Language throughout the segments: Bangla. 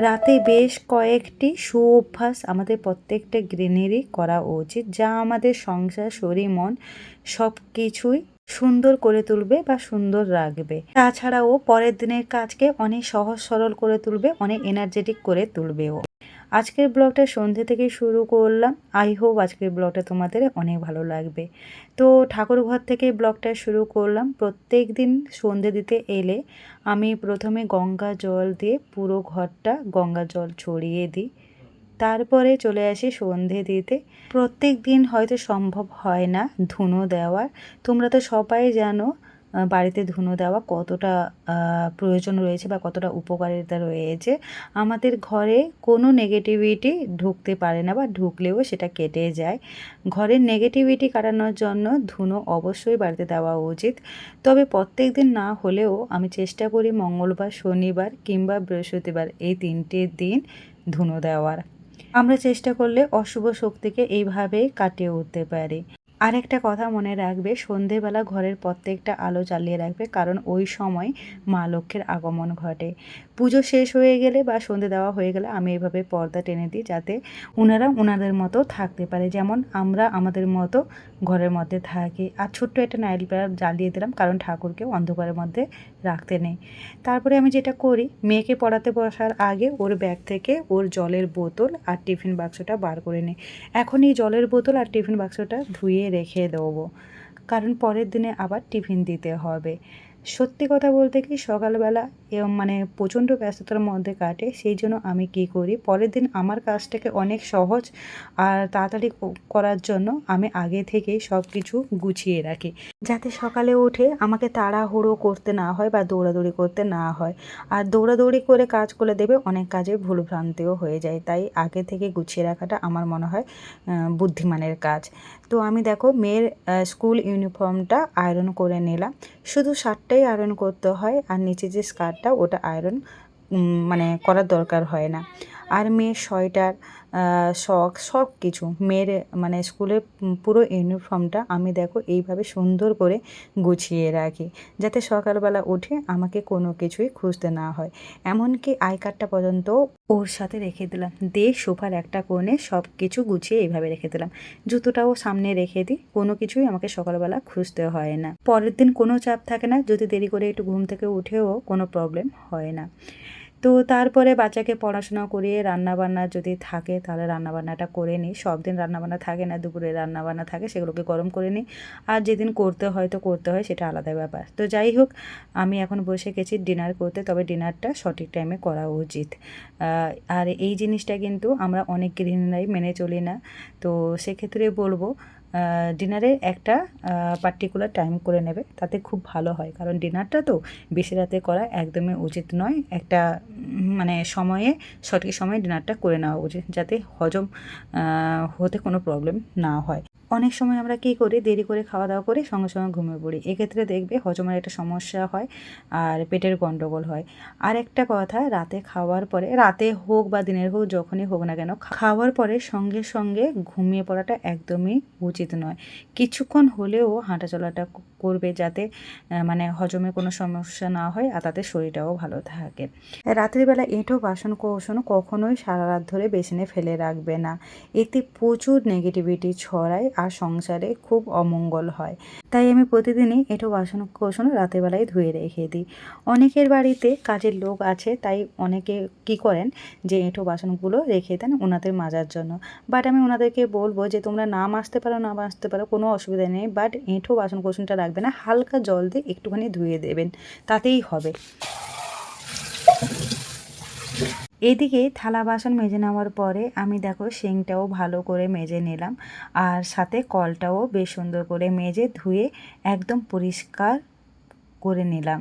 রাতে বেশ কয়েকটি সুঅভ্যাস আমাদের প্রত্যেকটা গৃহিণীরই করা উচিত, যা আমাদের সংসার, শরীর, মন সব কিছুই সুন্দর করে তুলবে বা সুন্দর রাখবে। তাছাড়াও পরের দিনের কাজকে অনেক সহজ সরল করে তুলবে, অনেক এনার্জেটিক করে তুলবেও। আজকের ব্লগটা সন্ধে থেকে শুরু করলাম। আই হোপ আজকের ব্লগটা তোমাদের অনেক ভালো লাগবে। তো ঠাকুর ঘর থেকে ব্লগটা শুরু করলাম। প্রত্যেক দিন সন্ধে দিতে এলে আমি প্রথমে গঙ্গা জল দিয়ে পুরো ঘরটা গঙ্গা জল ছড়িয়ে দিই। তারপরে চলে আসি সন্ধে দিতে। প্রত্যেক দিন হয়তো সম্ভব হয় না ধুনো দেওয়ার। তোমরা তো সবাই জানো বাড়িতে ধুনো দেওয়া কতটা প্রয়োজন রয়েছে বা কতটা উপকারিতা রয়েছে, আমাদের ঘরে কোনো নেগেটিভিটি ঢুকতে পারে না বা ঢুকলেও সেটা কেটে যায়। ঘরের নেগেটিভিটি কাটানোর জন্য ধুনো অবশ্যই বাড়িতে দেওয়া উচিত। তবে প্রত্যেক দিন না হলেও আমি চেষ্টা করি মঙ্গলবার, শনিবার কিংবা বৃহস্পতিবার এই তিনটে দিন ধুনো দেওয়ার। আমরা চেষ্টা করলে অশুভ শক্তিকে এইভাবেই কাটিয়ে উঠতে পারি। আরেকটা কথা মনে রাখবে, সন্ধেবেলা ঘরের প্রত্যেকটা আলো জ্বালিয়ে রাখবে, কারণ ওই সময় মা লক্ষ্মীর আগমন ঘটে। পুজো শেষ হয়ে গেলে বা সন্ধে দেওয়া হয়ে গেলে আমি এইভাবে পর্দা টেনে দিই যাতে ওনারা ওনাদের মতো থাকতে পারে। যেমন আমরা আমাদের মতো ঘরের মধ্যে থাকি। আর ছোট্ট একটা নাইল প্যাড জ্বালিয়ে দিলাম কারণ ঠাকুরকে অন্ধকারের মধ্যে রাখতে নেই। তারপরে আমি যেটা করি, মেয়েকে পড়াতে বসার আগে ওর ব্যাগ থেকে ওর জলের বোতল আর টিফিন বাক্সটা বার করে নিই। এখন এই জলের বোতল আর টিফিন বাক্সটা ধুয়ে রেখে দেবো। কারণ পরের দিনে আবার টিফিন দিতে হবে। সত্যি কথা বলতে কি সকালবেলা এরম মানে প্রচণ্ড ব্যস্ততার মধ্যে কাটে, সেই জন্য আমি কি করি? পরের দিন আমার কাজটাকে অনেক সহজ আর তাড়াতাড়ি করার জন্য আমি আগে থেকেই সব কিছু গুছিয়ে রাখি। যাতে সকালে উঠে আমাকে তাড়াহুড়ো করতে না হয় বা দৌড়াদৌড়ি করতে না হয়। আর দৌড়াদৌড়ি করে কাজ করে দেবে অনেক কাজে ভুলভ্রান্তিও হয়ে যায়। তাই আগে থেকে গুছিয়ে রাখাটা আমার মনে হয় বুদ্ধিমানের কাজ। তো আমি দেখো মেয়ের স্কুল ইউনিফর্মটা আয়রন করে নিলাম। শুধু শার্টটাই আয়রন করতে হয় আর নিচে যে স্কার্টটা, ওটা আয়রন মানে করার দরকার হয় না। আর মেয়ের সোয়েটার শখ সব কিছু মেয়ের মানে স্কুলের পুরো ইউনিফর্মটা আমি দেখো এইভাবে সুন্দর করে গুছিয়ে রাখি, যাতে সকালবেলা উঠে আমাকে কোনো কিছুই খুঁজতে না হয়। এমনকি আই কার্ডটা পর্যন্ত ওর সাথে রেখে দিলাম। দিয়ে সোফার একটা কোণে সব কিছু গুছিয়ে এইভাবে রেখে দিলাম। জুতোটাও সামনে রেখে দিই, কোনো কিছুই আমাকে সকালবেলা খুঁজতে হয় না। পরের দিন কোনো চাপ থাকে না, যদি দেরি করে একটু ঘুম থেকে উঠেও কোনো প্রবলেম হয় না। তো তারপরে বাচ্চাকে পড়াশোনা করিয়ে রান্নাবান্না যদি থাকে, তাহলে রান্নাবান্নাটা করে নিই। সব দিন রান্নাবান্না থাকে না, দুপুরে রান্নাবান্না থাকে, সেগুলোকে গরম করে নিই। আর যেদিন করতে হয় তো করতে হয়, সেটা আলাদা ব্যাপার। তো যাই হোক, আমি এখন বসে গেছি ডিনার করতে, তবে ডিনারটা সঠিক টাইমে করা উচিত। আর এই জিনিসটা কিন্তু আমরা অনেক গৃহিণীরাই মেনে চলি না। তো সেক্ষেত্রে বলব ডিনারের একটা পার্টিকুলার টাইম করে নেবে। তাতে খুব ভালো হয়। কারণ ডিনারটা তো বেশি রাতে করা একদমই উচিত নয়। একটা মানে সময়ে, সঠিক সময়ে ডিনারটা করে নেওয়া উচিত। যাতে হজম হতে কোনো প্রবলেম না হয়। অনেক সময় আমরা কী করি, দেরি করে খাওয়া দাওয়া করে, সঙ্গে সঙ্গে ঘুমিয়ে পড়ি। এক্ষেত্রে দেখবে হজমের একটা সমস্যা হয় আর পেটের গণ্ডগোল হয়। আর একটা কথা, রাতে খাওয়ার পরে, রাতে হোক বা দিনের হোক, যখনই হোক না কেন খাওয়ার পরে সঙ্গে সঙ্গে ঘুমিয়ে পড়াটা একদমই উচিত নয়। কিছুক্ষণ হলেও হাঁটা চলাটা করবে যাতে মানে হজমে কোনো সমস্যা না হয় আর তাতে শরীরটাও ভালো থাকে। রাত্রিবেলা এঁটো বাসন কোসন কখনোই সারা রাত ধরে বেসিনে ফেলে রাখবে না। এতে প্রচুর নেগেটিভিটি ছড়ায় আর সংসারে খুব অমঙ্গল হয়। তাই আমি প্রতিদিনই এঁটো বাসন কোসন রাতেরবেলায় ধুয়ে রেখে দিই। অনেকের বাড়িতে কাজের লোক আছে, তাই অনেকে কি করেন যে এঁটো বাসনগুলো রেখে দেন ওনাদের মাজার জন্য। বাট আমি ওনাদেরকে বলব যে তোমরা না মাজতে পারো, না মাজতে পারো কোনো অসুবিধা নেই। বাট এঁটো বাসন কোসনটা রাখবে না, হালকা জল দিয়ে একটুখানি ধুয়ে দেবেন, তাতেই হবে। এদিকে থালা বাসন মেজে নেওয়ার পরে আমি দেখো শিংটাও ভালো করে মেজে নিলাম, আর সাথে কলটাও বেশ সুন্দর করে মেজে ধুয়ে একদম পরিষ্কার করে নিলাম।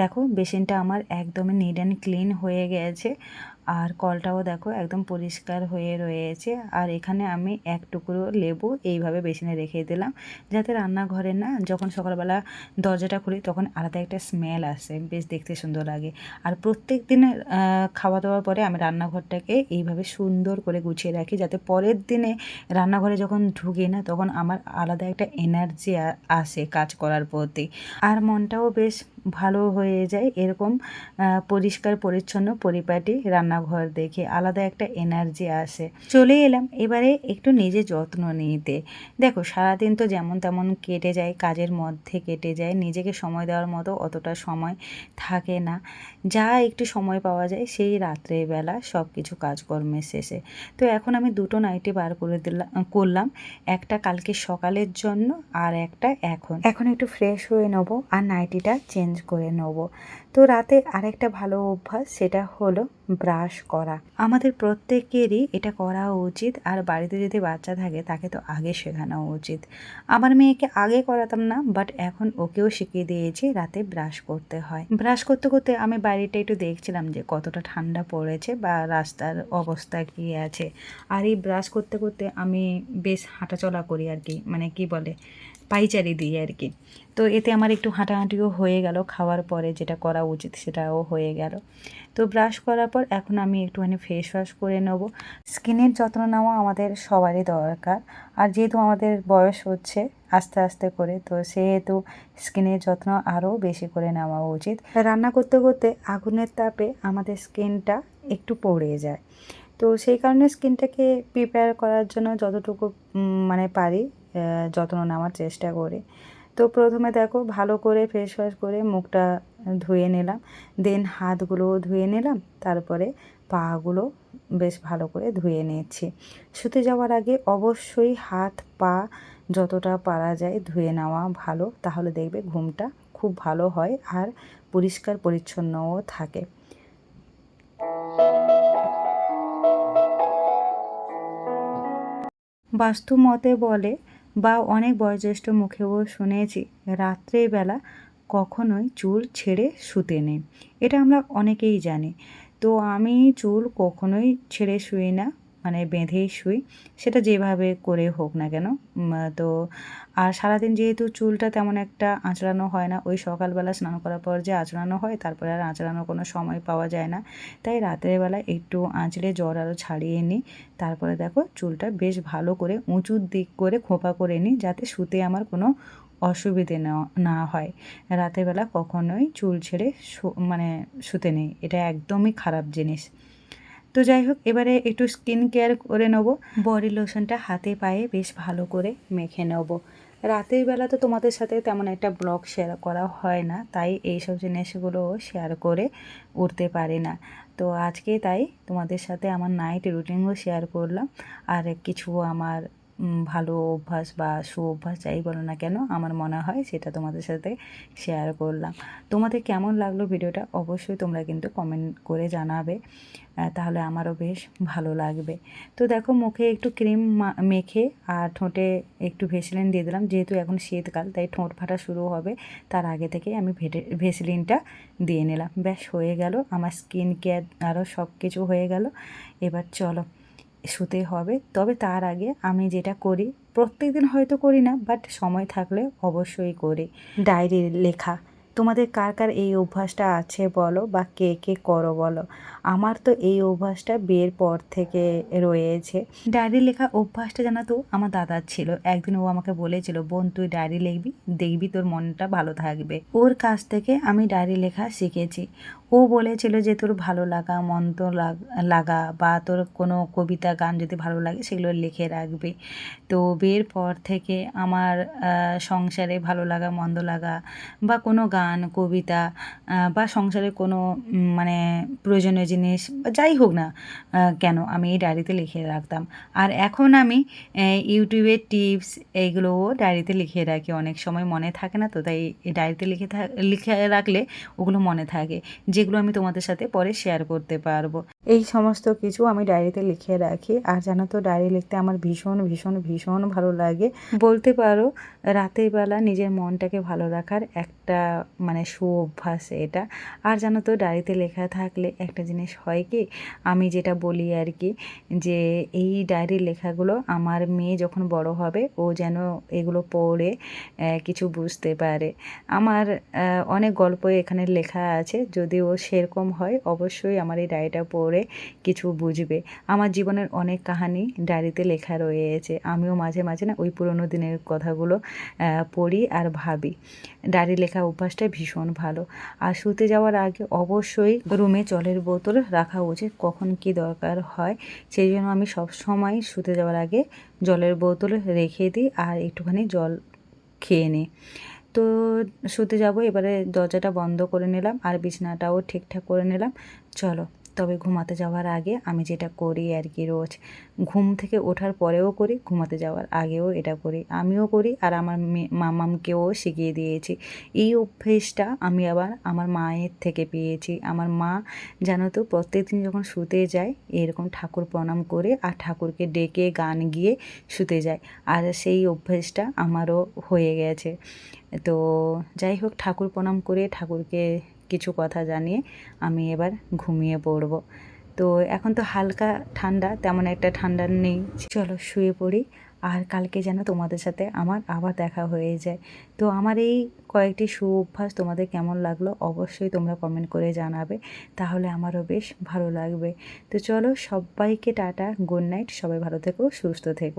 দেখো, বেসিনটা আমার একদমই নিট অ্যান্ড ক্লিন হয়ে গেছে। আর কলটাও দেখো একদম পরিষ্কার হয়ে রয়েছে। আর এখানে আমি এক টুকরো লেবু এইভাবে বেসিনে রেখে দিলাম, যাতে রান্নাঘরে না যখন সকালবেলা দরজাটা খুলি তখন আলাদা একটা স্মেল আসে, বেশ দেখতে সুন্দর লাগে। আর প্রত্যেক দিন খাওয়া দাওয়ার পরে আমি রান্নাঘরটাকে এইভাবে সুন্দর করে গুছিয়ে রাখি, যাতে পরের দিনে রান্নাঘরে যখন ঢুকি না তখন আমার আলাদা একটা এনার্জি আসে কাজ করার প্রতি। আর মনটাও বেশ ভালো হয়ে যায়, এরকম পরিষ্কার, পরিচ্ছন্ন পরিপাটি রান্না রান্নাঘর দেখে আলাদা একটা এনার্জি আসে। চলে এলাম, এবারে একটু নিজে যত্ন নিতে। দেখো, সারাদিন তো যেমন তেমন কেটে যায়, কাজের মধ্যে কেটে যায়, নিজেকে সময় দেওয়ার মতো অতটা সময় থাকে না। যা একটু সময় পাওয়া যায়, সেই রাত্রেবেলা সব কিছু কাজকর্মের শেষে। তো এখন আমি দুটো নাইটি বার করে দিলাম করলাম, একটা কালকে সকালের জন্য আর একটা এখন। এখন একটু ফ্রেশ হয়ে নেব আর নাইটিটা চেঞ্জ করে নেব। তো রাতে আরেকটা ভালো অভ্যাস, সেটা হলো ব্রাশ করা। আমাদের প্রত্যেকেরই এটা করা উচিত, আর বাড়িতে যদি বাচ্চা থাকে, তাকে তো আগে শেখানো উচিত। আমার মেয়েকে আগে করাতাম না বাট এখন ওকেও শিখিয়ে দিয়েছি রাতে ব্রাশ করতে হয়। ব্রাশ করতে করতে আমি বাড়িটা একটু দেখছিলাম যে কতটা ঠান্ডা পড়েছে বা রাস্তার অবস্থা কী আছে। আর এই ব্রাশ করতে করতে আমি বেশ হাঁটাচলা করি আর কি মানে কি বলে? পাইচারি দিই আর কি। তো এতে আমার একটু হাঁটাহাঁটিও হয়ে গেল, খাওয়ার পরে যেটা করা উচিত সেটাও হয়ে গেল। তো ব্রাশ করার পর এখন আমি একটুখানি ফেস ওয়াশ করে নেব। স্কিনের যত্ন নেওয়া আমাদের সবারই দরকার। আর যেহেতু আমাদের বয়স হচ্ছে আস্তে আস্তে করে, তো সেহেতু স্কিনের যত্ন আরও বেশি করে নেওয়া উচিত। রান্না করতে করতে আগুনের তাপে আমাদের স্কিনটা একটু পড়ে যায়। তো সেই কারণে স্কিনটাকে প্রিপেয়ার করার জন্য যতটুকু মানে পারি যত্ন নেওয়ার চেষ্টা করি। তো প্রথমে দেখো ভালো করে ফেস ওয়াশ করে মুখটা ধুয়ে নিলাম। দেন হাতগুলোও ধুয়ে নিলাম, তারপরে পাগুলো বেশ ভালো করে ধুয়ে নিচ্ছি। শুতে যাওয়ার আগে অবশ্যই হাত পা যতটা পারা যায় ধুয়ে নেওয়া ভালো, তাহলে দেখবে ঘুমটা খুব ভালো হয় আর পরিষ্কার পরিচ্ছন্নও থাকে। বাস্তু মতে বলে বা অনেক বয়োজ্যেষ্ঠ মুখেও শুনেছি, রাত্রেবেলা কখনোই চুল ছেড়ে শুতে নেই। এটা আমরা অনেকেই জানি। তো আমি চুল কখনোই ছেড়ে শুই না। মানে বেঁধেই শুই। সেটা যেভাবে করে হোক না কেন। তো আর সারাদিন যেহেতু চুলটা তেমন একটা আঁচড়ানো হয় না, ওই সকালবেলা স্নান করার পর যে আঁচড়ানো হয়, তারপরে আর আঁচড়ানোর কোনো সময় পাওয়া যায় না। তাই রাতের বেলা একটু আঁচড়ে জ্বর আরও ছাড়িয়ে নিই। তারপরে দেখো চুলটা বেশ ভালো করে উঁচুর দিক করে খোঁপা করে নিই, যাতে শুতে আমার কোনো অসুবিধে না হয়। রাতের বেলা কখনোই চুল ছেড়ে মানে শুতে নেই। এটা একদমই খারাপ জিনিস। তো যাই হোক, এবারে একটু স্কিন কেয়ার করে নেব। বডি লোশনটা হাতে পায়ে বেশ ভালো করে মেখে নেব। রাতের বেলা তো তোমাদের সাথে তেমন একটা ব্লগ শেয়ার করা হয় না, তাই এইসব জিনিসগুলো শেয়ার করে উঠতে পারে না। তো আজকে তাই তোমাদের সাথে আমার নাইট রুটিনও শেয়ার করলাম, আর কিছু আমার ভালো অভ্যাস বা সু অভ্যাস যাই বলো না কেন আমার মনে হয় সেটা তোমাদের সাথে শেয়ার করলাম। তোমাদের কেমন লাগল ভিডিওটা? অবশ্যই তোমরা কিন্তু কমেন্ট করে জানাবে। তাহলে আমারও বেশ ভালো লাগবে। তো দেখো মুখে একটু ক্রিম মেখে আর ঠোঁটে একটু ভেসলিন দিয়ে দিলাম। যেহেতু এখন শীতকাল, তাই ঠোঁট ফাটা শুরু হবে। তার আগে থেকে আমি ভেটে ভেসলিনটা দিয়ে নিলাম। ব্যাস হয়ে গেল। আমার স্কিন কেয়ার আরও সব কিছু হয়ে গেল। এবার চলো শুতে হবে। তবে তার আগে আমি যেটা করি প্রত্যেক দিন হয়তো করি না বাট সময় থাকলে অবশ্যই করি। ডায়েরি লেখা, তোমাদের কার কার এই অভ্যাসটা আছে বলো বা কে কে করো বলো? আমার তো এই অভ্যাসটা বিয়ের পর থেকে রয়েছে। ডায়েরি লেখা অভ্যাসটা জানা তো, আমার দাদার ছিল। একদিন ও আমাকে বলেছিল, বোন, তুই ডায়েরি লিখবি, দেখবি তোর মনটা ভালো থাকবে। ওর কাছ থেকে আমি ডায়েরি লেখা শিখেছি। ও বলেছিল যে তোর ভালো লাগা মন্দ লাগা বা তোর কোনো কবিতা, গান যদি ভালো লাগে সেগুলো লিখে রাখবে। তো বিয়ের পর থেকে আমার সংসারে ভালো লাগা, মন্দ লাগা বা কোনো গান, কবিতা বা সংসারে কোনো মানে প্রয়োজনীয় জিনিস যাই হোক না কেন আমি এই ডায়েরিতে লিখে রাখতাম। আর এখন আমি ইউটিউবের টিপস এইগুলোও ডায়েরিতে লিখে রাখি। অনেক সময় মনে থাকে না তো, তাই ডায়েরিতে লিখে লিখে রাখলে ওগুলো মনে থাকে। যেগুলো আমি তোমাদের সাথে পরে শেয়ার করতে পারব। এই সমস্ত কিছু আমি ডায়েরিতে লিখে রাখি। আর জানো তো ডায়েরি লিখতে আমার ভীষণ ভীষণ ভীষণ ভালো লাগে। বলতে পারো, রাতের বেলা নিজের মনটাকে ভালো রাখার একটা মানে সু অভ্যাস এটা। আর জানো তো ডায়েরিতে লেখা থাকলে একটা জিনিস হয় কি, আমি যেটা বলি আর কি, যে এই ডায়েরির লেখাগুলো আমার মেয়ে যখন বড় হবে, ও যেন এগুলো পড়ে কিছু বুঝতে পারে। আমার অনেক গল্প এখানে লেখা আছে। যদি ও সেরকম হয়, অবশ্যই আমার এই ডায়েরিটা পড়ে পড়ে কিছু বুঝবে। আমার জীবনের অনেক কাহানি ডায়েরিতে লেখা রয়েছে। আমিও মাঝে মাঝে না ওই পুরোনো দিনের কথাগুলো পড়ি আর ভাবি। ডায়েরি লেখা অভ্যাসটা ভীষণ ভালো। আর শুতে যাওয়ার আগে অবশ্যই রুমে জলের বোতল রাখা উচিত, কখন কি দরকার হয়। সেই জন্য আমি সব সময় শুতে যাওয়ার আগে জলের বোতল রেখে দিই আর একটুখানি জল খেয়ে নিই। তো শুতে যাব, এবারে দরজাটা বন্ধ করে নিলাম আর বিছানাটাও ঠিকঠাক করে নিলাম। চলো। তবে ঘুমাতে যাওয়ার আগে আমি যেটা করি আর কি রোজ, ঘুম থেকে ওঠার পরেও করি, ঘুমাতে যাওয়ার আগেও এটা করি। আমিও করি আর আমার মামামকেও শিখিয়ে দিয়েছি। এই অভ্যেসটা আমি আবার আমার মায়ের থেকে পেয়েছি। আমার মা জানো তো প্রত্যেকদিন যখন শুতে যায়, এরকম ঠাকুর প্রণাম করে আর ঠাকুরকে ডেকে গান গিয়ে শুতে যায়। আর সেই অভ্যেসটা আমারও হয়ে গেছে। তো যাই হোক, ঠাকুর প্রণাম করে ঠাকুরকে কিছু কথা জানিয়ে আমি এবার ঘুমিয়ে পড়ব। তো এখন তো হালকা ঠান্ডা, তেমন একটা ঠান্ডা নেই। চলো শুয়ে পড়ি, আর কালকে যেন তোমাদের সাথে আমার আবার দেখা হয়ে যায়। তো আমার এই কয়েকটি সু অভ্যাস তোমাদের কেমন লাগল অবশ্যই তোমরা কমেন্ট করে জানাবে, তাহলে আমারও বেশ ভালো লাগবে। তো চলো সবাইকে টাটা গুড নাইট সবাই ভালো থেকো, সুস্থ থেকো।